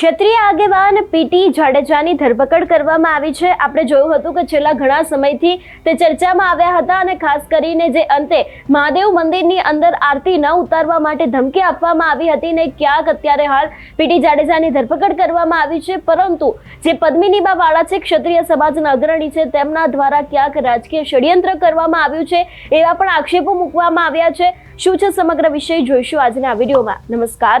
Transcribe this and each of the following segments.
ક્ષત્રિય આગેવાન પીટી જાડેજાની ધરપકડ કરવામાં આવી છે. આપણે જોયું હતું કે છેલ્લા ઘણા સમયથી તે ચર્ચામાં આવ્યા હતા અને ખાસ કરીને જે અંતે મહાદેવ મંદિરની અંદર આરતી ન ઉતારવા માટે ધમકી આપવામાં આવી હતી ને ક્યાંક અત્યારે હાલ પીટી જાડેજાની ધરપકડ કરવામાં આવી છે. પરંતુ જે પદ્મિનીબા વાળા છે, ક્ષત્રિય સમાજના અગ્રણી છે, તેમના દ્વારા ક્યાંક રાજકીય ષડયંત્ર કરવામાં આવ્યું છે એવા પણ આક્ષેપો મૂકવામાં આવ્યા છે. શું છે સમગ્ર વિષય જોઈશું આજના વિડીયોમાં. નમસ્કાર.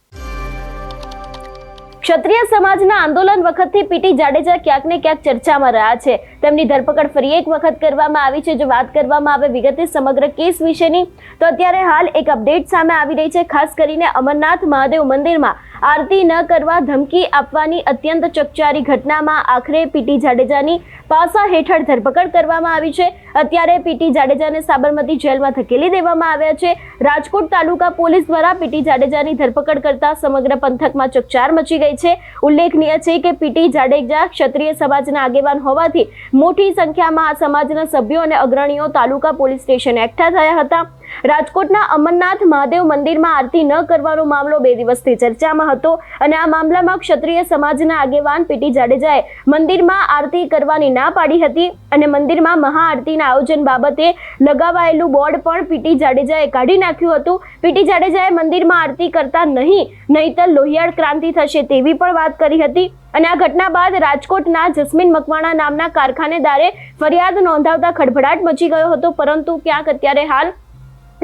ક્ષત્રિય સમાજના આંદોલન વખતથી પીટી જાડેજા ક્યાંક ને ક્યાંક ચર્ચામાં રહ્યા છે. તેમની ધરપકડ ફરી એક વખત કરવામાં આવી છે. જો વાત કરવામાં આવે વિગતે સમગ્ર કેસ વિશેની, તો અત્યારે હાલ એક અપડેટ સામે આવી રહી છે. ખાસ કરીને અમરનાથ મહાદેવ મંદિરમાં આરતી ન કરવા ધમકી આપવાની અત્યંત ચકચારી ઘટનામાં આખરે પીટી જાડેજાની પાસા હેઠળ ધરપકડ કરવામાં આવી છે. અત્યારે પીટી જાડેજાને સાબરમતી જેલમાં ધકેલી દેવામાં આવ્યા છે. રાજકોટ તાલુકા પોલીસ દ્વારા પીટી જાડેજાની ધરપકડ કરતા સમગ્ર પંથકમાં ચકચાર મચી ગઈ છે. ઉલ્લેખનીય છે કે પીટી જાડેજા ક્ષત્રિય સમાજના આગેવાન હોવાથી મોટી સંખ્યામાં આ સમાજના સભ્યો અને અગ્રણીઓ તાલુકા પોલીસ સ્ટેશન એકઠા થયા હતા. રાજકોટના અમરનાથ મહાદેવ મંદિરમાં આરતી ન કરવાનો મામલો બે દિવસથી ચર્ચામાં હતો અને આ મામલામાં ક્ષત્રિય સમાજના આગેવાન પીટી જાડેજાએ મંદિરમાં આરતી કરવાની ના પાડી હતી અને મંદિરમાં મહાઆરતીના આયોજન બાબતે લગાવાયેલું બોર્ડ પણ પીટી જાડેજાએ કાઢી નાખ્યું હતું. પીટી જાડેજાએ મંદિરમાં આરતી કરતા નહીં, નહીતર લોહિયાળ ક્રાંતિ થશે તેવી પણ વાત કરી હતી. અને આ ઘટના બાદ રાજકોટના જસ્મીન મકવાણા નામના કારખાનેદારે ફરિયાદ નોંધાવતા ખડભડાટ મચી ગયો હતો, પરંતુ ક્યાંક અત્યારે હાલ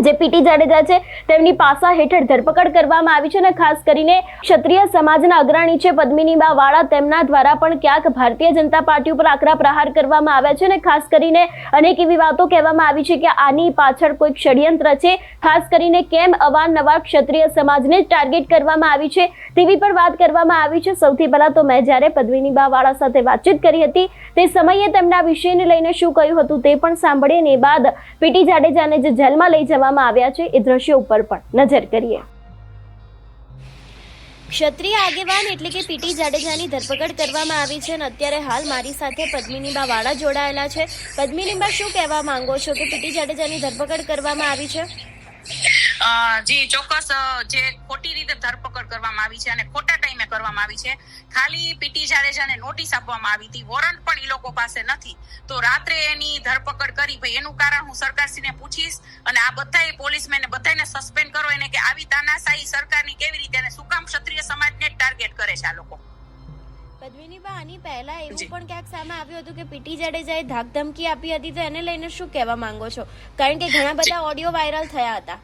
જે પીટી જાડેજા છે, તેમની પાસા હેઠળ ધરપકડ કરવામાં આવી છે અને ખાસ કરીને ક્ષત્રિય સમાજના અગ્રણી છે પદ્મિનીબા વાળા તેમના દ્વારા પણ ક્યાંક ભારતીય જનતા પાર્ટી ઉપર આકરા પ્રહાર કરવામાં આવ્યા છે અને ખાસ કરીને અનેક એવી વાતો કહેવામાં આવી છે કે આની પાછળ કોઈક ષડયંત્ર છે. ખાસ કરીને કેમ અવારનવાર ક્ષત્રિય સમાજને જ ટાર્ગેટ કરવામાં આવી છે તેવી પણ વાત કરવામાં આવી છે. સૌથી પહેલાં તો મેં જ્યારે પદ્મિનીબા વાળા સાથે વાતચીત કરી હતી, તે સમયે તેમના વિષયને લઈને શું કહ્યું હતું તે પણ સાંભળીને બાદ પીટી જાડેજાને જે જેલમાં લઈ જવામાં આવ્યા છે એ દ્રશ્યો ઉપર પણ નજર કરીએ. ક્ષત્રિય આગેવાન એટલે કે પીટી જાડેજાની ધરપકડ કરવામાં આવી છે અને અત્યારે હાલ મારી સાથે પદ્મિનીબા વાળા જોડાયેલા છે. પદ્મિનીબા, શું કહેવા માંગો છો કે પીટી જાડેજાની ધરપકડ કરવામાં આવી છે? જી ચોક્કસ જે ખોટી રીતે ધરપકડ કરવામાં આવી છે અને ખોટા ટાઈમે કરવામાં આવી છે ખાલી પીટી જાડેજાને નોટિસ આપવામાં આવી હતી વોરંટ પણ ઈ લોકો પાસે નથી. તો રાત્રે એની ધરપકડ કરી ભાઈ એનું કારણ હું સરકારશ્રીને પૂછીશ અને આ બધાય પોલીસમેન બધાને સસ્પેન્ડ કરો એને કે આવી તાનાશાહી સરકારની કેવી રીતે અને શું કામ ક્ષત્રિય સમાજને ટાર્ગેટ કરે છે આ લોકો. પદ્મિનીબા આની પહેલા એવું પણ ક્યાંક સામે આવ્યું હતું કે પીટી જાડેજાએ ધાક ધમકી આપી હતી તો એને લઈને શું કહેવા માંગો છો? કારણ કે ઘણા બધા ઓડિયો વાયરલ થયા હતા.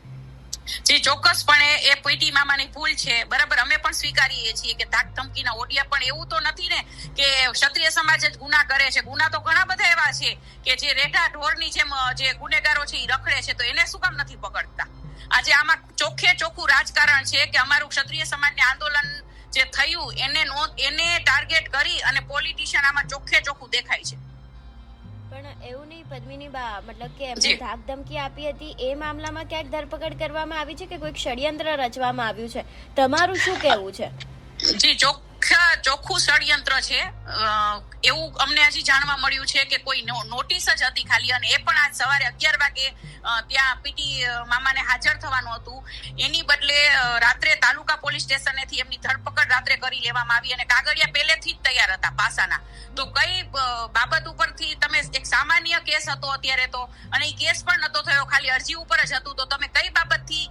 જી ચોક્કસપણે એ પીટી મામાની ભૂલ છે, બરાબર? અમે પણ સ્વીકારીએ છીએ કે ધાક ધમકીના ઓડિયા પણ એવું તો નથી ને કે ક્ષત્રિય સમાજ જ ગુના કરે છે. ગુના તો ઘણા બધા એવા છે કે જે રેઢા ઢોરની જેમ જે ગુનેગારો છે એ રખડે છે, તો એને શું કામ નથી પકડતા? આજે આમાં ચોખ્ખે ચોખ્ખું રાજકારણ છે કે અમારું ક્ષત્રિય સમાજને આંદોલન જે થયું, એને એને ટાર્ગેટ કરી અને પોલિટિશિયન આમાં ચોખ્ખે ચોખ્ખું દેખાય છે. એવું નહીં પદ્મિનીબા મતલબ કે એમને જી. ધાક ધમકી આપી હતી. એ મામલામાં ક્યાંક ધરપકડ કરવામાં આવી છે કે કોઈક ષડયંત્ર રચવામાં આવ્યું છે? તમારું શું કહેવું છે? જી ચોખ્ખા ચોખ્ખું ષડયંત્ર છે. એવું અમને હજી જાણવા મળ્યું છે કે કોઈ નોટિસ જ હતી ખાલી અને એ પણ આજ સવારે અગિયાર વાગે ત્યાં પીટી મામાને હાજર થવાનું હતું. એની બદલે રાત્રે તાલુકા પોલીસ સ્ટેશનેથી એમની ધરપકડ રાત્રે કરી લેવામાં આવી અને કાગળિયા પહેલેથી જ તૈયાર હતા પાસાના. તો કઈ બાબત ઉપરથી તમે એક સામાન્ય કેસ હતો અત્યારે તો, અને એ કેસ પણ નતો થયો, ખાલી અરજી ઉપર જ હતું. તો તમે કઈ બાબતથી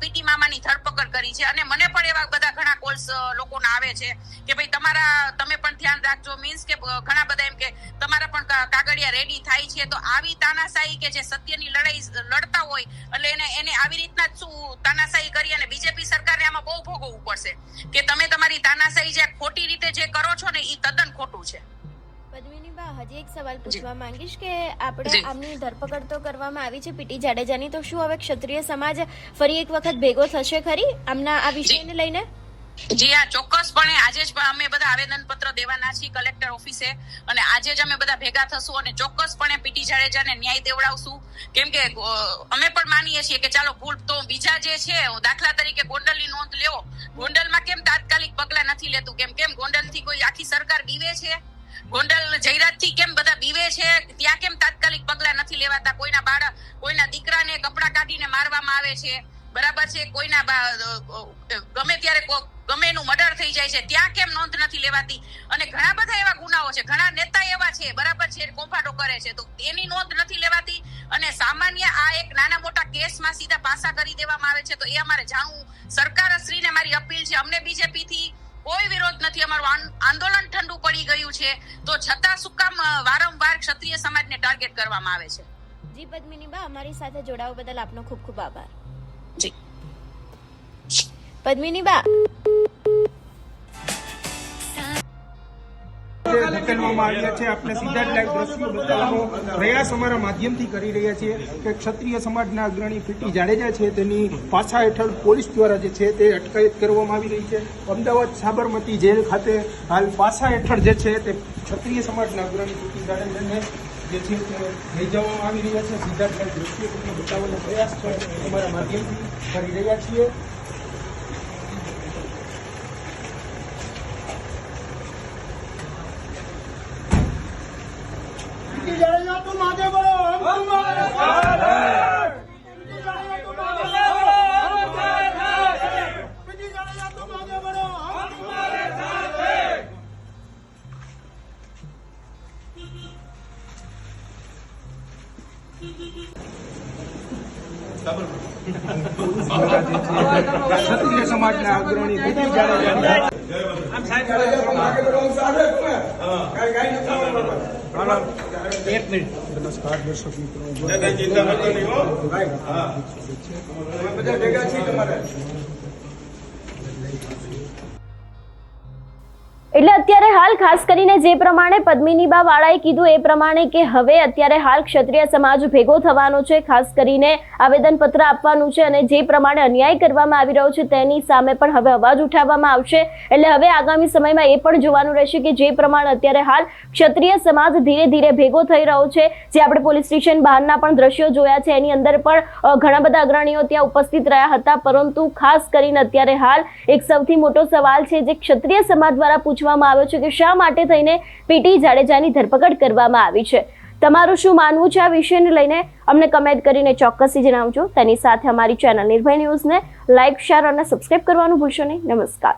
પીટી મામાની ધરપકડ કરી છે? અને મને પણ એવા બધા ઘણા કોલ્સ લોકોના આવે છે કે ભાઈ તમારા, તમે પણ ધ્યાન રાખજો. મીન્સ કે ઘણા બધા એમ કે તમારા પણ કાગળિયા રેડી થાય છે. તો આવી તાનાશાહી કે જે સત્યની લડાઈ, લડતા હોય, એટલે એને એને આવી રીતના જ શું તાનાશાહી કરી અને બીજેપી સરકારને આમાં બહુ ખોટું છે પદ્મિનીબા હજી એક સવાલ પૂછવા માંગીશ કે આપણે આમની ધરપકડ તો કરવામાં આવી છે પીટી જાડેજાની તો શું હવે ક્ષત્રિય સમાજ ફરી એક વખત ભેગો થશે ખરી? આમના આ વિષયને લઈને? જી હા, ચોક્કસપણે આજે જ અમે બધા આવેદન પત્ર દેવાના છીએ કલેક્ટર ઓફિસે અને આજે જ અમે બધા ભેગા થશું અને ચોક્કસપણે પીટી જાડેજાને ન્યાય દેવડાવશું. કેમ કે અમે પણ માનીએ છીએ કે ચાલો ભૂલ તો બીજા જે છે, દાખલા તરીકે ગોંડલની નોંધ લેવો ગોંડલમાં કેમ તાત્કાલિક પગલા નથી લેતું? કેમ કેમ ગોંડલથી કોઈ આખી સરકાર બીવે છે? ગોંડલ જયરાજથી કેમ બધા બીવે છે? ત્યાં કેમ તાત્કાલિક પગલા નથી લેવાતા? કોઈના બાળક કોઈના દીકરાને કપડા કાઢીને મારવામાં આવે છે? બરાબર છે? કોઈના બા- ત્યારે ગમે એનું મર્ડર થઈ જાય છે ત્યાં કેમ નોંધ નથી લેવાતી? અને ઘણા બધા એવા ગુનાઓ છે ઘણા નેતા એવા છે બરાબર છે કોંફાટો કરે છે તો એની નોંધ નથી લેવાતી. અને સામાન્ય આ એક નાના મોટા કેસમાં સીધા પાસા કરી દેવામાં આવે છે તો એ અમારે જાણવું. સરકારશ્રીને મારી અપીલ છે અમને બીજેપી થી કોઈ વિરોધ નથી અમારું આંદોલન ઠંડુ પડી ગયું છે તો છતાં શું કામ વારંવાર ક્ષત્રિય સમાજને ટાર્ગેટ કરવામાં આવે છે? જી પદ્મિની બા અમારી સાથે જોડાવા બદલ આપનો ખૂબ ખૂબ આભાર. જી. પદ્મિની બા. કરી રહ્યા છીએ કે ક્ષત્રિય સમાજના અગ્રણી પીટી જાડેજા છે, તેની પાછા હેઠળ પોલીસ દ્વારા જે છે તે અટકાયત કરવામાં આવી રહી છે. અમદાવાદ સાબરમતી જેલ ખાતે હાલ પાછા હેઠળ જે છે તે ક્ષત્રિય સમાજના અગ્રણી પીટી જાડેજાને જે છે તે આવી રહ્યા છે. સીધા જ બતાવવાનો પ્રયાસ અમારા માધ્યમથી કરી રહ્યા છીએ. ક્ષત્રિય સમાજના અગ્રણી પીટી જાડેજા એક મિનિટ. નમસ્કાર દર્શક મિત્રો. ભેગા છીએ તમારે. એટલે અત્યારે હાલ ખાસ કરીને જે પ્રમાણે પદ્મિનીબા વાળાએ કીધું એ પ્રમાણે કે હવે અત્યારે હાલ ક્ષત્રિય સમાજ ભેગો થવાનો છે, ખાસ કરીને આવેદનપત્ર આપવાનું છે અને જે પ્રમાણે અન્યાય કરવામાં આવી રહ્યો છે તેની સામે પણ હવે અવાજ ઉઠાવવામાં આવશે. એટલે હવે આગામી સમયમાં એ પણ જોવાનું રહેશે કે જે પ્રમાણે અત્યારે હાલ ક્ષત્રિય સમાજ ધીરે ધીરે ભેગો થઈ રહ્યો છે. જે આપણે પોલીસ સ્ટેશન બહારના પણ દ્રશ્યો જોયા છે, એની અંદર પણ ઘણા બધા અગ્રણીઓ ત્યાં ઉપસ્થિત રહ્યા હતા. પરંતુ ખાસ કરીને અત્યારે હાલ એક સૌથી મોટો સવાલ છે, જે ક્ષત્રિય સમાજ દ્વારા પૂછવામાં આવ્યો છે કે શા માટે થઈને પીટી જાડેજાની ધરપકડ કરવામાં આવી છે? તમારું શું માનવું છે આ વિષયને લઈને? અમને કમેન્ટ કરીને ચોક્કસથી જણાવજો. તેની સાથે અમારી ચેનલ નિર્ભય ન્યૂઝને લાઇક શેર અને સબસ્ક્રાઇબ કરવાનું ભૂલશો નહીં. નમસ્કાર.